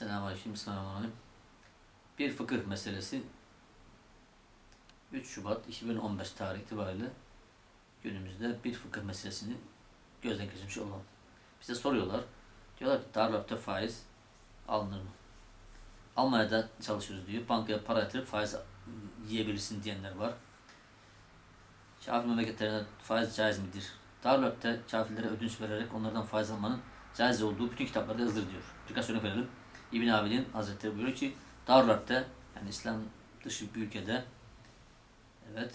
Selamünaleyküm, selamünaleyküm. Bir fıkıh meselesi 3 Şubat 2015 tarihi itibariyle günümüzde bir fıkıh meselesini gözden geçirmiş olalım. Bize soruyorlar. Diyorlar ki darlapta faiz alınır mı? Almanya'da çalışıyoruz diyor. Bankaya para yatırıp faiz yiyebilirsin diyenler var. Kafir memleketlerine faiz caiz midir? Darlapta kafirlere ödünç vererek onlardan faiz almanın caiz olduğu bütün kitaplarda yazılır diyor. Birkaç örnek verelim. İbn Abidin Hazretleri buyuruyor ki Darlap'ta yani İslam dışı bir ülkede evet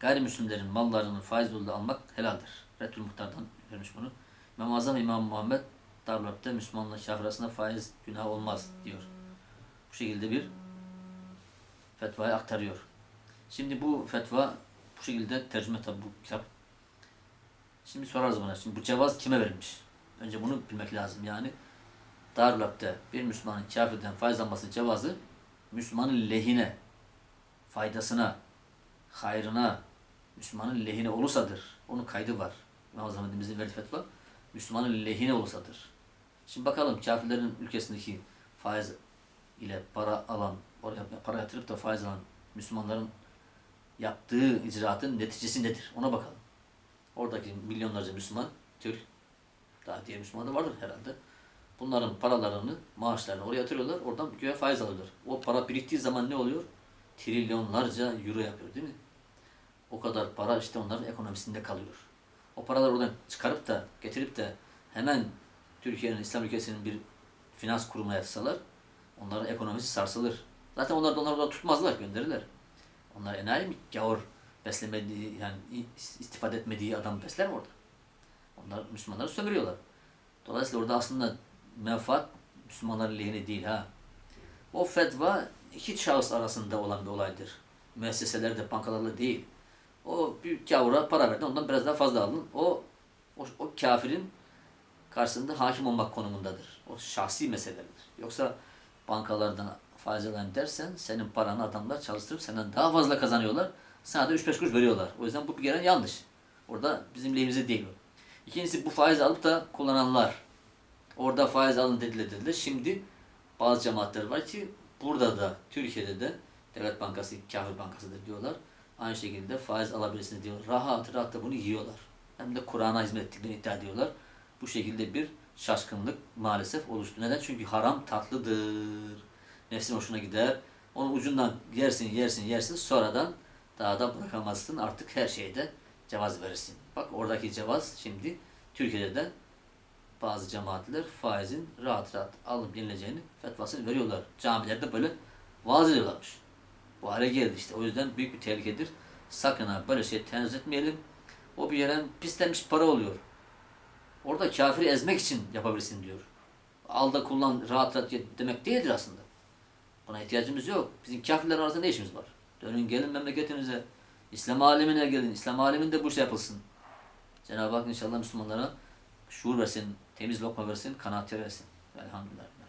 gayrimüslimlerin mallarını faiz yoluyla almak helaldir. Retul Muhtar'dan vermiş bunu. İmam İmam Muhammed Darlap'ta Müslümanla kafir arasında faiz günah olmaz diyor. Bu şekilde bir fetvayı aktarıyor. Şimdi bu fetva bu şekilde tercüme tabi bu kitap. Şimdi sorarız bana. Şimdi bu cevaz kime verilmiş? Önce bunu bilmek lazım. Yani Darlap'ta bir Müslümanın kafirden faiz alması cevazı Müslümanın lehine, faydasına, hayrına, Müslümanın lehine olursadır. Onun kaydı var. İmam Azam Efendimizin verdiği fetva Müslümanın lehine olursadır. Şimdi bakalım kafirlerin ülkesindeki faiz ile para alan, oraya para yatırıp da faiz alan Müslümanların yaptığı icraatın neticesi nedir? Ona bakalım. Oradaki milyonlarca Müslüman, Türk, daha diğer Müslüman da vardır herhalde. Bunların paralarını, maaşlarını oraya yatırıyorlar. Oradan göğe faiz alıyorlar. O para biriktiği zaman ne oluyor? Trilyonlarca euro yapıyor değil mi? O kadar para işte onların ekonomisinde kalıyor. O paraları oradan çıkarıp da getirip de hemen Türkiye'nin, İslam ülkesinin bir finans kurumuna yatsalar onların ekonomisi sarsılır. Zaten onlar da onları orada tutmazlar, gönderirler. Onlar enayi mi? Gavur beslemediği, yani istifade etmediği adam besler mi orada? Onlar Müslümanları sömürüyorlar. Dolayısıyla orada aslında menfaat Müslümanların lehine değil ha. O fetva iki şahıs arasında olan bir olaydır. Müesseselerde, bankalarla değil. O bir gavura para verdin, ondan biraz daha fazla aldın. O, o, o kafirin karşısında hakim olmak konumundadır. O şahsi meseledir. Yoksa bankalardan faiz alan dersen senin paranı adamlar çalıştırıp senden daha fazla kazanıyorlar. Sana da 3-5 kuruş veriyorlar. O yüzden bu bir yanlış. Orada bizim lehimize değil o. İkincisi bu faiz alıp da kullananlar. Orada faiz alın dediler dediler. Şimdi bazı cemaatler var ki burada da Türkiye'de de devlet bankası, kafir bankası da diyorlar. Aynı şekilde faiz alabilirsiniz diyor. Rahat rahat da bunu yiyorlar. Hem de Kur'an'a hizmet ettiklerini iddia ediyorlar. Bu şekilde bir şaşkınlık maalesef oluştu. Neden? Çünkü haram tatlıdır. Nefsin hoşuna gider. Onun ucundan yersin, yersin, yersin. Sonradan daha da bırakamazsın. Artık her şeyde cevaz verirsin. Bak oradaki cevaz şimdi Türkiye'de de bazı cemaatler faizin rahat rahat alınıp yenileceğini fetvasını veriyorlar. Camilerde böyle vaaz ediyorlarmış. Bu hale geldi işte. O yüzden büyük bir tehlikedir. Sakın ha böyle şey tenzih etmeyelim. O bir yere pislenmiş para oluyor. Orada kafiri ezmek için yapabilirsin diyor. Al da kullan rahat rahat demek değildir aslında. Buna ihtiyacımız yok. Bizim kafirler arasında ne işimiz var? Dönün gelin memleketinize. İslam alemine gelin. İslam aleminde bu şey yapılsın. Cenab-ı Hak inşallah Müslümanlara şuur versin, temiz lokma versin, kanaat versin. Elhamdülillah.